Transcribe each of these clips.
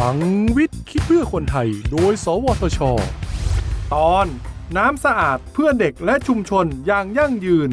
ลังวิทย์คิดเพื่อคนไทย โดย สวทช ตอนน้ำสะอาดเพื่อเด็กและชุมชนอย่างยั่งยืน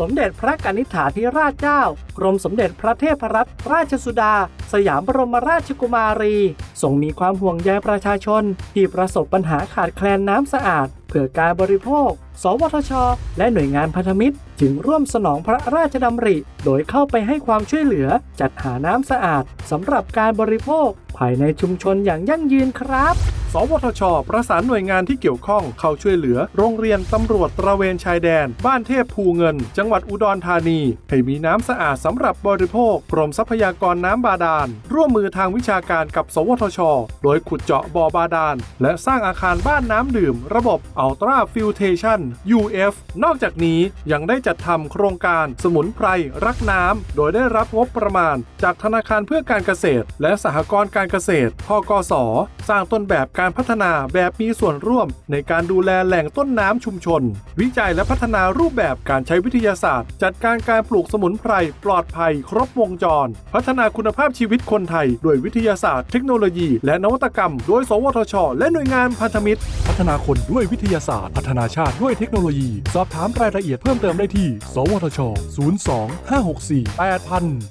สมเด็จพระกนิษฐาธิราชเจ้า กรมสมเด็จพระเทพรัตนราชสุดา สยามบรมราชกุมารี ทรงมีความห่วงใยประชาชน ที่ประสบปัญหาขาดแคลนน้ำสะอาด เพื่อการบริโภค สวทช และหน่วยงานพันธมิตร จึงร่วมสนองพระราชดำริ โดยเข้าไปให้ความช่วยเหลือ จัดหาน้ำสะอาดสำหรับการบริโภค ภายในชุมชนอย่างยั่งยืนครับ สวทช ประสานหน่วยงานที่เกี่ยวข้องเข้าช่วยเหลือ โรงเรียนตำรวจตระเวนชายแดน บ้านเทพภูเงิน จังหวัดอุดรธานี ให้มีน้ำสะอาดสำหรับบริโภค กรมทรัพยากรน้ำบาดาล ร่วมมือทางวิชาการกับ สวทช โดยขุดเจาะบ่อบาดาล และสร้างอาคารบ้านน้ำดื่ม ระบบ Ultra Filtration UF นอกจากนี้ยังได้จัดทำโครงการสมุนไพรรักน้ำ โดยได้รับงบประมาณ จากธนาคารเพื่อการเกษตร และสหกรณ์การเกษตรทกส สร้างต้นแบบการพัฒนาแบบมีส่วนร่วม ในการดูแลแหล่งต้นน้ำชุมชน วิจัยและพัฒนารูปแบบการใช้วิทยาศาสตร์ จัดการการปลูกสมุนไพรปลอดภัย ครบวงจร พัฒนาคุณภาพชีวิตคนไทยด้วยวิทยาศาสตร์เทคโนโลยีและนวัตกรรม โดย สวทช และหน่วยงานพันธมิตร พัฒนาคนด้วยวิทยาศาสตร์ พัฒนาชาติด้วยเทคโนโลยี สอบถามรายละเอียดเพิ่มเติมได้ที่ สวทช 02 564 8000